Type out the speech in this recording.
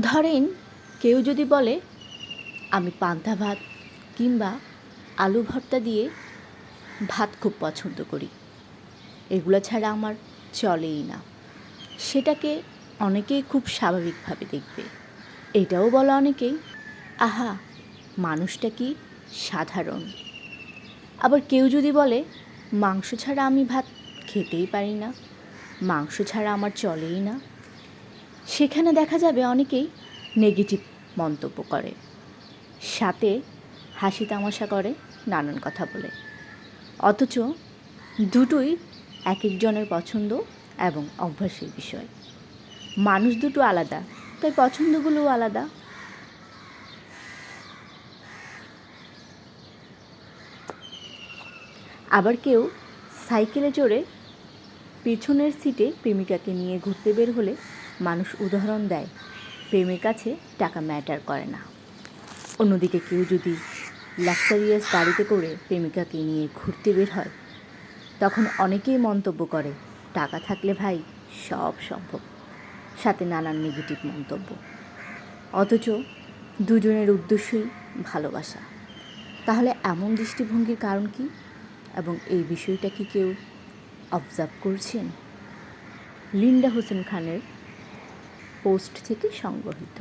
ধরেন কেউ যদি বলে, আমি পান্তা ভাত কিংবা আলু ভর্তা দিয়ে ভাত খুব পছন্দ করি। এগুলো ছাড়া আমার চলেই না। সেটাকে অনেকেই খুব স্বাভাবিকভাবে দেখবে। এটাও বলা অনেকেই, আহা, মানুষটা কি সাধারণ? আবার কেউ যদি বলে, মাংস ছাড়া আমি ভাত খেতেই পারি না। মাংস ছাড়া আমার চলেই না। সেখানে দেখা যাবে অনেকেই নেগেটিভ মন্তব্য করে। সাথে হাসি তামাশা করে, নানান কথা বলে। অথচ দুটোই এক একজনের পছন্দ এবং অভ্যাসের বিষয়। মানুষ দুটো আলাদা, তাই পছন্দগুলোও আলাদা। আবার কেউ সাইকেলে চড়ে পেছনের সিটে প্রেমিকাকে নিয়ে ঘুরতে বের হলে মানুষ উদাহরণ দেয়, প্রেমের কাছে টাকা ম্যাটার করে না। অন্যদিকে কেউ যদি লাক্সারিয়াস গাড়িতে করে প্রেমিকাকে নিয়ে ঘুরতে বের হয়, তখন অনেকেই মন্তব্য করে, টাকা থাকলে ভাই সব সম্ভব। সাথে নানান নেগেটিভ মন্তব্য। অথচ দুজনের উদ্দেশ্যই ভালোবাসা। তাহলে এমন দৃষ্টিভঙ্গির কারণ কি? এবং এই বিষয়টা কি কেউ অবজার্ভ করছেন? লিন্ডা হোসেন খানের পোস্ট থেকে সংগ্রহীত